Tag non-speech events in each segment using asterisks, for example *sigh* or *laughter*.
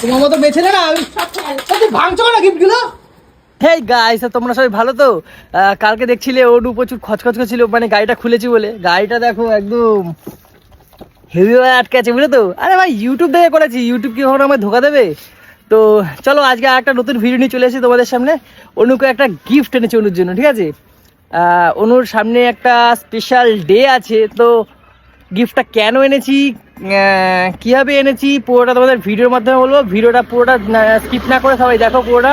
তোমার মতো বেছে না? আমি ভাঙছো না গিফটগুলো? হেই গাইস তোমরা সবাই ভালো তো? কালকে দেখছিলে অনু প্রচুর খচখচ ছিল মানে গাড়িটা খুলেছি বলে। গাড়িটা দেখো একদম হেভি ভাবে আটকে আছে, বুঝলে তো? আরে ভাই ইউটিউব দেখে করেছি। ইউটিউব কি কখনো আমায় ধোকা দেবে? তো চলো, আজকে আর একটা নতুন ভিডিও নিয়ে চলে এসেছি তোমাদের সামনে। অনুকে একটা গিফট এনেছি অনুর জন্য, ঠিক আছে? অনুর সামনে একটা স্পেশাল ডে আছে, তো গিফটটা কেন এনেছি কীভাবে এনেছি পুরোটা তোমাদের ভিডিওর মাধ্যমে বলব। ভিডিওটা পুরোটা স্কিপ না করে সবাই দেখো পুরোটা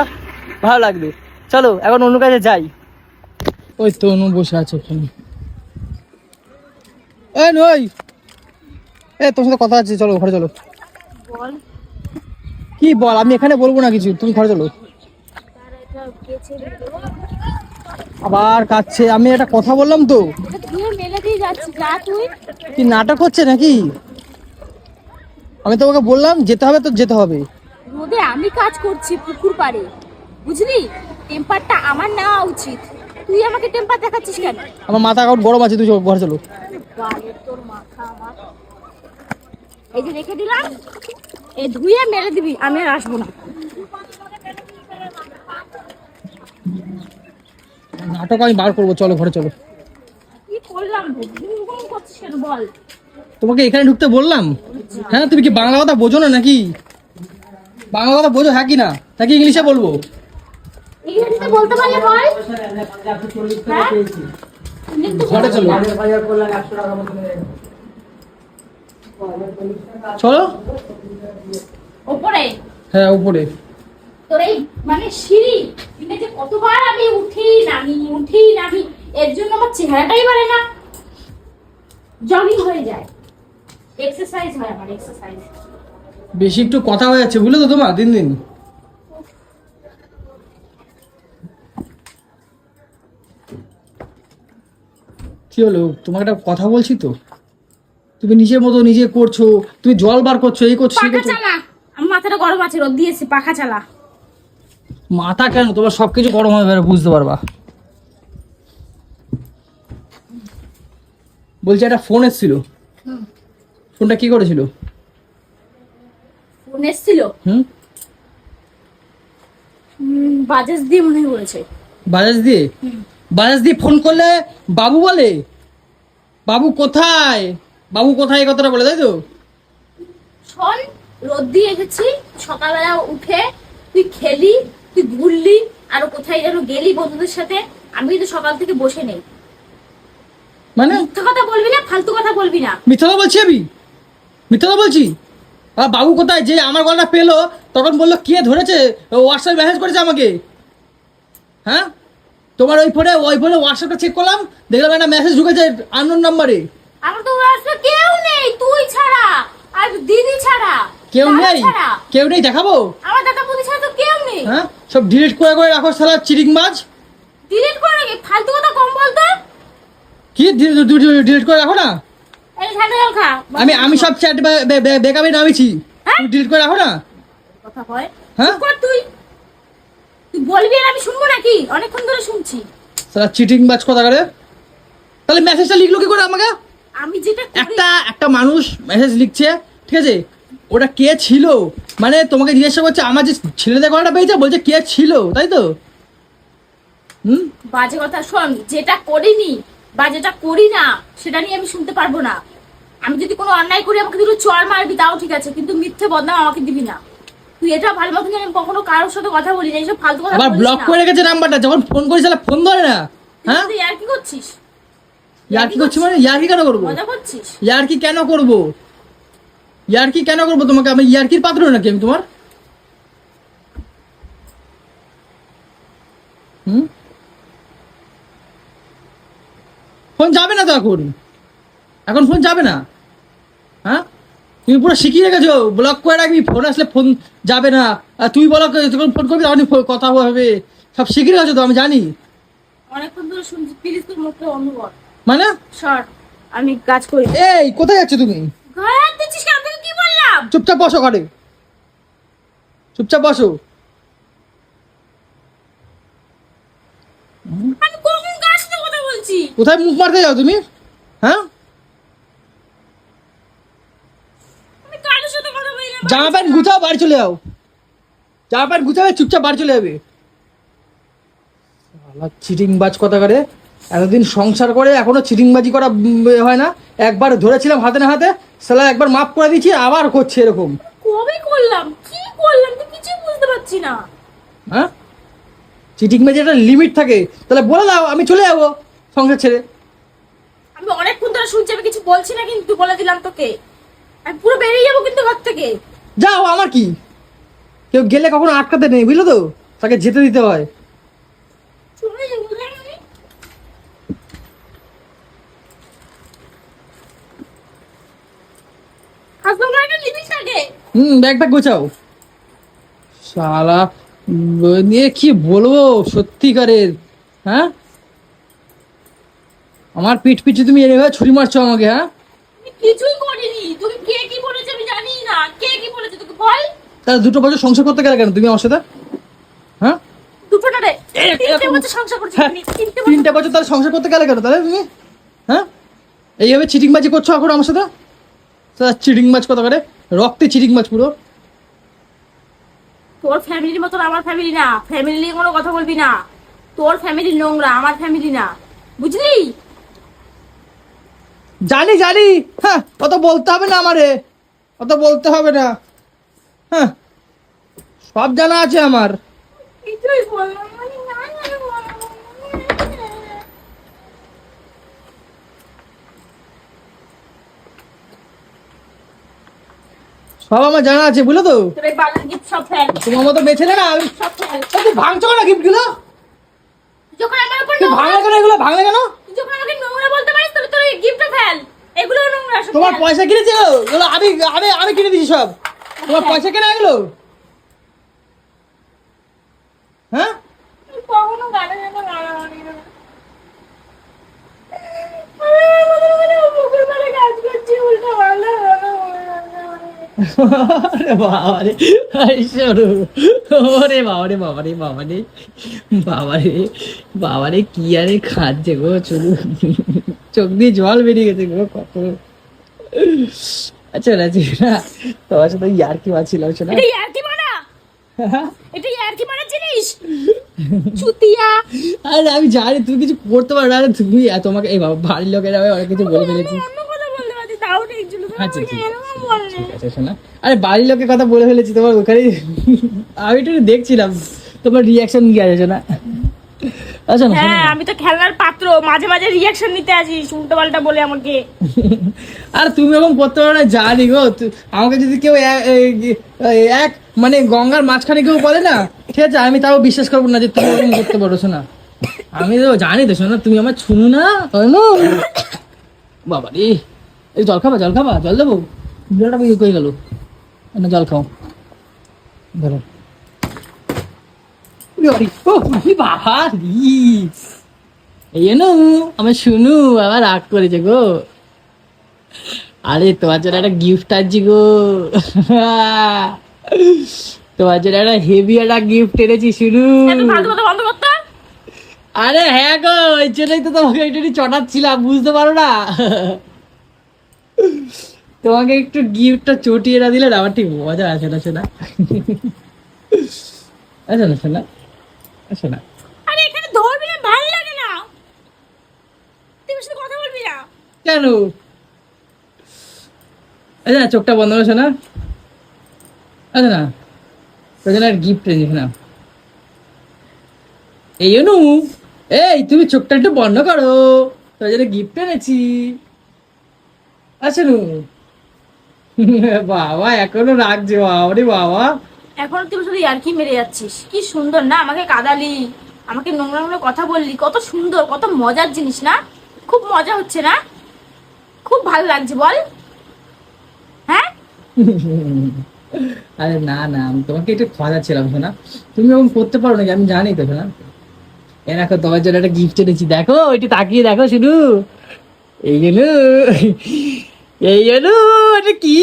ভালো লাগবে। চলো এখন অন্য কাছে যাই। ওই তো অনু বসে আছে ওখানে এই নই! এ তোর সাথে কথা আছে চলো ঘরে চলো। বল। কি বল? আমি এখানে বলব না কিছু তুমি ঘরে চলো। আবার কাচ্ছে আমি একটা কথা বললাম তো। যাচ্ছি যা তুই। কি নাটক হচ্ছে নাকি? আমি তোমাকে বললাম যেতে হবে তো যেতে হবে। রোদে আমি কাজ করছি পুকুর পাড়ে। বুঝলি? টেম্পারটা আমার নেওয়া উচিত। তুই আমাকে টেম্পার দেখাচ্ছিস কেন? আমার মাথা এখন গরম আছে তুই ঘরে চলো। তোর মাথা আমার। এই যে রেখে দিলাম। এই ধুয়ে মেরে দিবি আমি আর আসব না। নাটক আমি বার করব চলো ঘরে চলো। করলাম ঘুম ঘুম করছিস কেন? বল। তোমাকে এখানে ঢুকতে বললাম? হ্যাঁ তুমি কি বাংলা কথা বোঝো না নাকি? বাংলা কথা বোঝো হ্যাঁ কি না? নাকি ইংলিশে বলব? ইংরেজিতে বলতে পারলে বল হ্যাঁ? ঘরে চলো। চলো। ওপরে। হ্যাঁ উপরে তোর এই মানে সিঁড়ি আছে কতবার আমি উঠি নামি উঠি নামি এর জন্য আমার চেহারাটাই বাড়ে না। জগিং হয়ে যায়। এক্সারসাইজ হয় আমার এক্সারসাইজ বেশি একটু কথা হয়ে যাচ্ছে বুঝলে তো তোমার দিন দিন। কি হলো? তোমাকে একটা কথা বলছি তো? তুমি নিজের মতো নিজে করছ তুমি জল বার করছ এই করছ পাখা চালা! আমার মাথাটা গরম আছে রোদ দিয়েছে পাখা চালা। মাথা কেন? তোমার সবকিছু গরম হয়ে যাবে বুঝতে পারবা। বলছি একটা ফোন এসেছিল। ফোনটা কি করেছিল? ফোন এসছিল? হুম? বাজাজ দিয়ে মনে বলেছে বাজাজ দিয়ে? বাজাজ দিয়ে ফোন করলে বাবু বলে? বাবু কোথায়? বাবু কোথায় এই কথাটা বলে তাই তো? শোন রোদ দিয়ে এসেছি সকালবেলা উঠে তুই খেলি তুই ঘুরলি আর কোথায় যেন গেলি বন্ধুদের সাথে আমি তো সকাল থেকে বসে নেই। মানে? মিথ্যা কথা বলবি না ফালতু কথা বলবি না। মিথ্যা কথা বলছি আমি? মিথ্যা কথা বলছি? আর বাবু কোথায়? যে আমার গলাটা পেল তখন বলল কে ধরেছে? হোয়াটসঅ্যাপ মেসেজ করেছে আমাকে। হ্যাঁ? তোমার ওই ফোনে ওই ফোনে হোয়াটসঅ্যাপটা চেক করলাম দেখলাম একটা মেসেজ ঢুকেছে আননোন নাম্বারে আমার তো আসলে কেউ নেই তুই ছাড়া আর দিদি ছাড়া। কেউ নেই? কেউ নেই? দেখাবো? আমার দাদা বৌদি ছাড়া তো কেউ নেই। হ্যাঁ? সব ডিলিট করে করে রাখো সালা চিরিং মাছ। ডিলিট করে রাখি ফালতু কথা কম বলতো? কি ডিলিট করে রাখো না? এই ঠান্ডা জল খা। আমি আমি সব চ্যাট বেকাবে নামিছি হ্যাঁ? ডিলিট করে রাখো না? কথা হয়? হ্যাঁ? কর তুই। তুই বলবি আর আমি শুনব নাকি? অনেকক্ষণ ধরে শুনছি। সালা চিটিং মাছ কথা করে। তাহলে মেসেজটা লিখলো কি করে আমাকে? আমি যেটা একটা একটা মানুষ মেসেজ লিখছে ঠিক আছে? ওটা কে ছিল? মানে তোমাকে জিজ্ঞাসা করছে আমার যে ছেলেদের গলাটা পেয়েছে বলছে কে ছিল তাই তো? হুম? বাজে কথা শোন যেটা করিনি বা যেটা করি না সেটা নিয়ে আমি শুনতে পারব না। আমি যদি কোনো অন্যায় করি আমাকে দুটো চর মারবি তাও ঠিক আছে কিন্তু মিথ্যে বদনাম আমাকে দিবি না। তুই এটা ভালো মতন আমি কখনো কারোর সাথে কথা বলি না এইসব ফালতু কথা আবার ব্লক করে রেখেছে নাম্বারটা যখন ফোন করিস তাহলে ফোন ধরে না হ্যাঁ? তুই ইয়ার কি করছিস? ইয়ার কি করছি মানে? ইয়ার কি কেন করব? মজা করছিস? ইয়ার কি কেন করব? ইয়ার কি কেন করব তোমাকে? আমি ইয়ার কির পাত্র নাকি আমি তোমার? হুম? ফোন যাবে না তো এখন? এখন ফোন যাবে না? হ্যাঁ? তুমি পুরো শিখিয়ে রেখেছো ব্লক করে রাখবি ফোন আসলে ফোন যাবে না। আর তুই ব্লক যখন ফোন করবি তখনই কথা হবে। সব শিখিয়ে রেখেছো তো আমি জানি। অনেকক্ষণ ধরে শুনছি প্লিজ তোর মুখে অনুভব মানে? সর আমি কাজ করি। এই কোথায় যাচ্ছ তুমি? ঘরে দিচ্ছিস বললাম চুপচাপ বসো ঘরে। চুপচাপ বসো। আমি কখন কার সাথে কথা বলছি? কোথায় মুখ মারতে যাও তুমি? হ্যাঁ? আমি কারোর সাথে কথা বলি না জামা প্যান্ট গুছাও বাড়ি চলে যাও। জামা প্যান্ট গুছাবে চুপচাপ বাড়ি চলে যাবে। চিটিং বাজ কথা করে। এতদিন সংসার করে এখনও চিটিংবাজি করা হয় না। একবার ধরেছিলাম হাতে না হাতে সালা একবার মাফ করে দিচ্ছি আবার করছে এরকম। কবে করলাম? কি করলাম? তো কিছুই বুঝতে পারছি না। হ্যাঁ? চিটিং বাজি একটা লিমিট থাকে। তাহলে বলে দাও আমি চলে যাব সংসার ছেড়ে। আমি অনেকক্ষণ ধরে শুনছি আমি কিছু বলছি না কিন্তু বলে দিলাম তোকে। আমি পুরো বেরিয়ে যাব কিন্তু ঘর থেকে। যাও আমার কি? কেউ গেলে কখনো আটকাতে নেই বুঝলো তো? তাকে যেতে দিতে হয়। চলে যাব রে আমি। আর তোমরা একটা লিমিট থাকে হুম ব্যাগটা গোছাও। শালা নিয়ে কি বলব সত্যিকারের হ্যাঁ? আমার পিঠ পিছু তুমি এভাবে ছুরি মারছো আমাকে হ্যাঁ? কিছুই করিনি। তুমি কে কি বলেছে আমি জানি না। কে কি বলেছে তোকে বল। তাহলে দুটো বছর সংসার করতে গেলে কেন তুমি আমার সাথে? হ্যাঁ? দুটো না রে তিনটে বছর সংসার করছি হ্যাঁ, তিনটে বছর তাহলে সংসার করতে গেলে কেন তাহলে তুমি? হ্যাঁ? এইভাবে চিটিং বাজি করছ এখন আমার সাথে? চিটিং মাছ কথা করে? রক্তে চিটিং মাছ পুরো। তোর ফ্যামিলির মতন আমার ফ্যামিলি না। ফ্যামিলি নিয়ে কোনো কথা বলবি না। তোর ফ্যামিলি নোংরা আমার ফ্যামিলি না। বুঝলি? জানি জানি। হ্যাঁ অত বলতে হবে না আমারে। অত বলতে হবে না। হ্যাঁ সব জানা আছে আমার। কিছুই বললাম না, আমি না জানি বললাম। সব আমার জানা আছে বুঝলো তো? তোমার মতো ছেলে না সব ফেল। ভাঙছো না গিফটগুলো যখন আমার উপর ভাঙলে কেন এগুলো? ভাঙলে কেন? যখন আমাকে নোংরা বলতে পারিস তবে তোর এই ফেল। এগুলোও নোংরা, তোমার পয়সা কিনেছে এগুলো আমি আমি আমি কিনে দিয়েছি সব। তোমার পয়সা কেনা এগুলো? হ্যাঁ? কখনো গানে গানা গাবি না। আমি আমাদের ওখানে পুকুর পাড়ে কাজ করছি, উল্টো পাল্টা গানা বলে যাচ্ছে। ওরে বাবারে ওরে বাবারে বাবারে বাবারে বাবারে বাবারে কি আরে খাচ্ছে গো চলু চোখ দিয়ে জল বেরিয়ে গেছে গো কত আচ্ছা না না তোমার সাথে ইয়ার কি মারছিলাম শোনা এটা ইয়ার্কি মারা? এটা ইয়ার্কি মারার জিনিস? চুতিয়া। আরে আমি জানি তুমি কিছু করতে পারো না আরে তুমি তোমাকে এই বাবা বাড়ির লোকেরা অনেক কিছু বলে ফেলেছি অন্য কথা বলতে পারতি, তাও ঠিক ছিল। তুমি আচ্ছা, ঠিক আছে। শোনা। আরে বাড়ির লোকের কথা বলে ফেলেছি তোমার ওখানে। আমি একটু দেখছিলাম। তোমার রিয়াকশন কি আছে শোনা? আচ্ছা না হ্যাঁ আমি তো খেলনার পাত্র। মাঝে মাঝে রিয়াকশন নিতে আসিস উল্টো পাল্টা বলে আমাকে। আর তুমি এরকম করতে পারো না জানি গো আমাকে যদি কেউ এক মানে গঙ্গার মাঝখানে কেউ বলে না ঠিক আছে আমি তাও বিশ্বাস করব না যে তুমি এরকম করতে পারো শোনা। আমি তো জানি তো শোনা তুমি আমার ছুনু না বাবা রে এই জল খাবা জল খাবা জল দেবো? জলটা ইয়ে করে গেল? না জল খাও। ধরো। উরি বাবারি, ও উরি বাবা এই নু আমার শুনু আবার রাগ করেছে গো। আরে তোমার জন্য একটা গিফট আনছি গো। তোমার জন্য একটা হেভি একটা গিফট এনেছি শুনু। আরে হ্যাঁ গো ওই জন্যই তো তোমাকে একটু চটাচ্ছিলাম বুঝতে পারো না। তোমাকে একটু গিফটটা চটিয়ে না দিলে আমার ঠিক মজা আসে না শোনা আচ্ছা না শোনা আচ্ছা না। আরে এখানে ধরবি না ভালো লাগে না। আমার সাথে কথা বলবি না? কেন? আচ্ছা না চোখটা বন্ধ করছ না আচ্ছা না। তোর জন্য গিফট এনেছি না। এই অনু এই তুমি চোখটা একটু বন্ধ করো। তোর জন্য গিফট এনেছি। আচ্ছা নু বাবা এখনও রাখছে বাবা রে বাবা। এখন তুই শুধু ইয়ার্কি মেরে যাচ্ছিস। কি সুন্দর না? আমাকে কাদালি। আমাকে নোংরা নোংরা কথা বললি। কত সুন্দর কত মজার জিনিস না? খুব মজা হচ্ছে না? খুব ভালো লাগছে বল। হ্যাঁ? আরে না না আমি তোমাকে একটু খোঁজাচ্ছিলাম শোনা তুমি এরকম করতে পারো নাকি? আমি জানি তো শোনা এ দেখো তোমার জন্য একটা গিফট এনেছি। দেখো একটু তাকিয়ে দেখো শুধু এই জন্য এই এটা কি?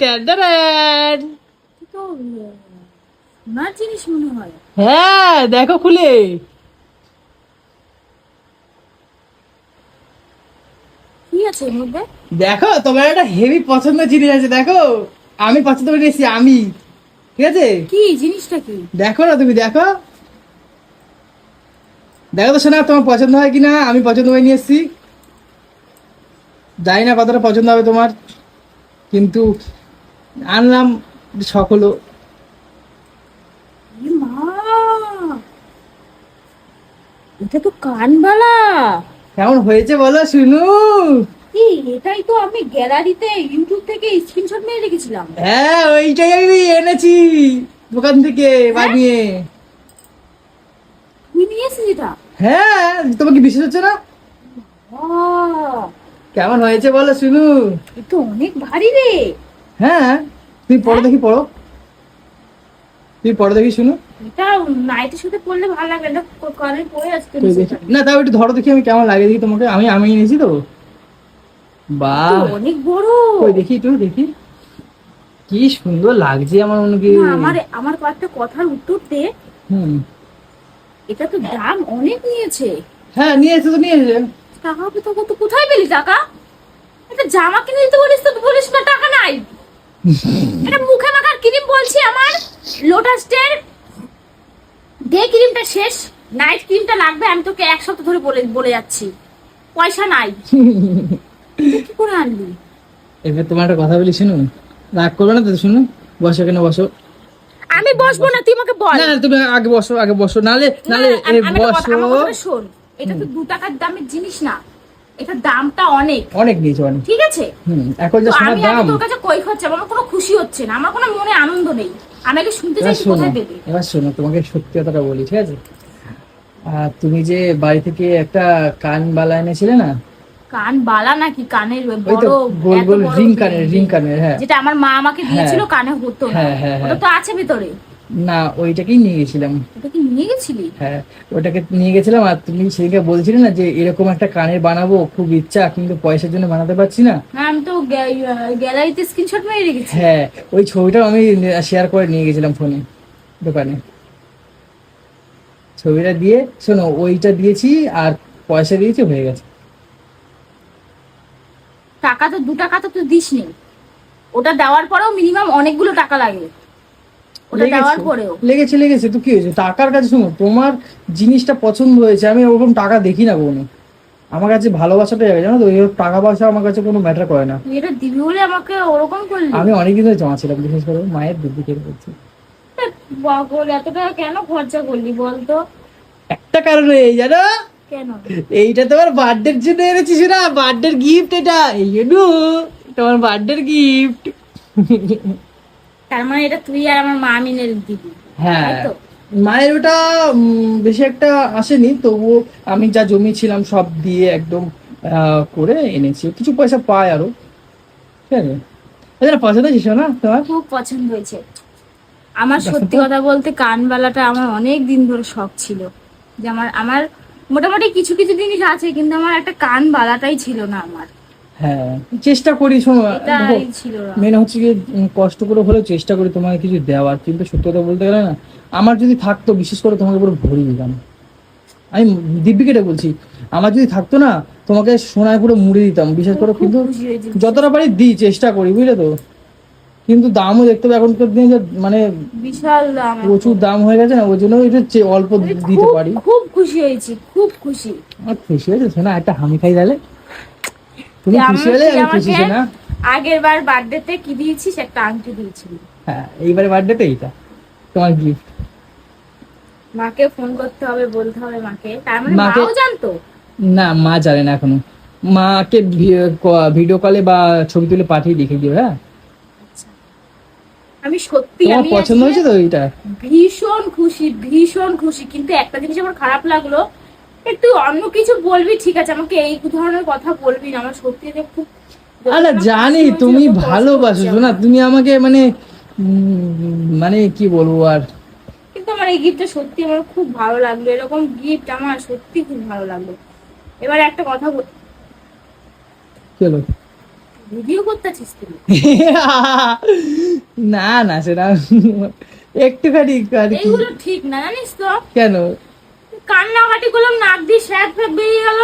ট্যান্ডারান তো সোনার জিনিস মনে হয়। হ্যাঁ দেখো খুলে। কি আছে এর মধ্যে? দেখো তোমার একটা হেভি পছন্দের জিনিস আছে দেখো। আমি পছন্দ করে নিয়েছি আমি। ঠিক আছে? কি জিনিসটা কি? দেখো না তুমি দেখো। দেখো তো শোনা তোমার পছন্দ হয় কিনা আমি পছন্দ করে নিয়ে এসেছি। জানি না কতটা পছন্দ হবে তোমার কিন্তু আনলাম মা! এটা তো কানবালা। কেমন হয়েছে বলো শুনু? এটাই তো আমি গ্যালারিতে ইউটিউব থেকে স্ক্রিনশট রেখেছিলাম। হ্যাঁ ওইটাই আমি এনেছি দোকান থেকে বানিয়ে। তুই নিয়ে এসেছিস এটা? হ্যাঁ তোমার কি বিশ্বাস হচ্ছে না? কেমন হয়েছে বলো শুনু? এ তো অনেক ভারী রে। হ্যাঁ তুই পড়ো দেখি পড়ো। তুই পড়ো দেখি শুনু। এটা নাইটের সাথে পড়লে ভালো লাগবে কানে পড়ে না তাও একটু ধরো দেখি আমি কেমন লাগে দেখি তোমাকে। আমি আমি এনেছি তো। বাহ। অনেক বড়। ওই দেখি একটু দেখি। কি সুন্দর লাগছে আমার মনে আমার আমার কয়েকটা কথার উত্তর দে। হুম। এটা তো দাম অনেক নিয়েছে। হ্যাঁ নিয়ে এসে তো নিয়ে এসে। টাকা কত কোথায় পেলি টাকা? এটা জামা কিনে দিতে বলিস তো বলিস না টাকা নাই। এটা মুখে মাখার ক্রিম বলছি আমার লোটাসটের ডে ক্রিমটা শেষ নাইট ক্রিমটা লাগবে আমি তোকে এক সপ্তাহ ধরে বলে বলে যাচ্ছি। পয়সা নাই। কি করে আনলি? এবার তোমার একটা কথা বলি শুনুন রাগ করবে না তো শুনুন বসো কেন বসো। আমি বসবো না তুই আমাকে বল। না তুমি আগে বসো আগে বসো। নালে নালে একটা বসো। শোন। এটা তো দু টাকার দামের জিনিস না। এটা দামটা অনেক। অনেক নিয়েছো অনেক। ঠিক আছে? এখন যে সোনার দাম আমি তোর কাছে কই খাচ্ছে আমার কোনো খুশি হচ্ছে না আমার কোনো মনে আনন্দ নেই। আমি আগে শুনতে শোনো কোথায় পেলি। এবার শোনো তোমাকে সত্যি কথাটা বলি ঠিক আছে? তুমি যে বাড়ি থেকে একটা কান বালা এনেছিলে না? কান বালা নাকি? কানের বড় গোল গোল রিং কানের রিং কানের হ্যাঁ। যেটা আমার মা আমাকে দিয়েছিল হ্যাঁ। কানে হতো না। হ্যাঁ, হ্যাঁ, ওটা তো আছে ভেতরে। না ওইটাকেই নিয়ে গেছিলাম। নিয়ে গেছিলি? হ্যাঁ ওটাকে নিয়ে গেছিলাম আর তুমি সেদিকে বলছিলে না যে এরকম একটা কানের বানাবো খুব ইচ্ছা কিন্তু পয়সার জন্য বানাতে পারছি না। আমি তো গ্যালারিতে স্ক্রিনশট মেরে রেখেছি। হ্যাঁ ওই ছবিটাও আমি শেয়ার করে নিয়ে গেছিলাম ফোনে দোকানে। ছবিটা দিয়ে শোনো ওইটা দিয়েছি আর পয়সা দিয়েছি হয়ে গেছে। টাকা তো দু টাকা তো তুই দিসনি। ওটা দেওয়ার পরেও মিনিমাম অনেকগুলো টাকা লাগে ওটা লেগেছে। দেওয়ার পরেও। লেগেছে লেগেছে। তো কি হয়েছে? টাকার কাছে শোনো তোমার জিনিসটা পছন্দ হয়েছে আমি ওরকম টাকা দেখি না কোনো আমার কাছে ভালোবাসাটা জায়গা জানো তো? ওই টাকা পয়সা আমার কাছে কোনো ম্যাটার করে না। এটা দিবি বলে আমাকে ওরকম করলি? আমি অনেকদিন ধরে জমা ছিলাম বিশেষ করে মায়ের দিদি কেটে করছি বল এত টাকা কেন খরচা করলি বলতো? একটা কারণে এই জানো? কেন? এইটা তোমার বার্থডের জন্য এনেছিস না বার্থডের গিফট এটা। এই জন্য তোমার বার্থডের গিফট তার মানে এটা তুই আর আমার মা মিলে দিবি। হ্যাঁ। মায়ের ওটা বেশি একটা আসেনি তবুও আমি যা জমিয়েছিলাম সব দিয়ে একদম করে এনেছি। কিছু পয়সা পাই আরও। ঠিক আছে? এদের পছন্দ হয়েছে না তোমার? খুব পছন্দ হয়েছে। আমার সত্যি কথা বলতে কানবালাটা আমার অনেক দিন ধরে শখ ছিল। যে আমার আমার মোটামুটি কিছু কিছু জিনিস আছে কিন্তু আমার একটা কান বালাটাই ছিল না আমার। হ্যাঁ। চেষ্টা করি শোনো মেন হচ্ছে কি কষ্ট করে হলেও চেষ্টা করি তোমাকে কিছু দেওয়ার কিন্তু সত্যি কথা বলতে গেলে না আমার যদি থাকতো বিশেষ করে তোমাকে পুরো ভরিয়ে দিতাম। আমি দিব্যিকেটা বলছি আমার যদি থাকতো না তোমাকে সোনায় পুরো মুড়ে দিতাম বিশেষ করে কিন্তু যতটা পারি দিই চেষ্টা করি বুঝলে তো? কিন্তু দামও দেখতে হবে এখনকার দিনে যে মানে বিশাল দাম প্রচুর দাম হয়ে গেছে না ওই জন্য একটু অল্প দিতে পারি। খুব খুশি হয়েছি খুব খুশি। খুশি হয়েছে শোনা একটা হামি খাই তাহলে। তুমি খুশি হলে আমি খুশি শোনা আগের বার বার্থডেতে কি দিয়েছিস? একটা আংটি দিয়েছিলি। হ্যাঁ এইবারে বার্থডেতে এইটা। তোমার গিফট মাকে ফোন করতে হবে বলতে হবে মাকে। তার মানে মাও জানতো? না মা জানে না এখনও। মাকে ভিডিও কলে বা ছবি তুলে পাঠিয়ে দেখে দিও হ্যাঁ? আমি সত্যি আমি পছন্দ হয়েছে তো এইটা? ভীষণ খুশি ভীষণ খুশি। কিন্তু একটা জিনিস আমার খারাপ লাগল একটু অন্য কিছু বলবি ঠিক আছে আমাকে এই ধরনের কথা বলবি না আমার সত্যি যে খুব আরে জানি তুমি ভালোবাসো হচ্ছে না আমার। তুমি আমাকে মানে মানে কি বলব আর? কিন্তু আমার এই গিফটটা সত্যি আমার খুব ভালো লাগল এরকম গিফট আমার সত্যি খুব ভালো লাগল। এবার একটা কথা বল হলো? ভিডিও করতেছিস তুই? *laughs* না না সেটা একটুখানি কি? ঠিক না জানিস তো? কেন? কান্নাকাটি করলাম নাক দিয়ে স্যাদ ফ্যাদ বেরিয়ে গেল।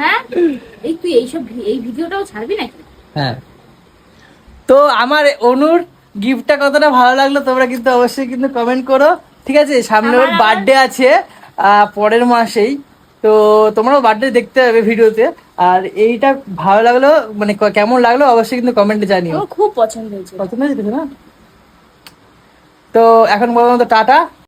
হ্যাঁ? এই তুই এইসব এই ভিডিওটাও ছাড়বি নাকি? হ্যাঁ। তো আমার অনুর গিফটটা কতটা ভালো লাগল তোমরা কিন্তু অবশ্যই কিন্তু কমেন্ট করো। ঠিক আছে সামনে ওর বার্থডে আছে পরের মাসেই। তো তোমরাও বার্থডে দেখতে হবে ভিডিওতে। আর এইটা ভালো লাগল মানে কেমন লাগল অবশ্যই কিন্তু কমেন্টে জানিও। খুব পছন্দ হয়েছে। পছন্দ হয়েছে তো না? তো এখন বলার মতো টাটা।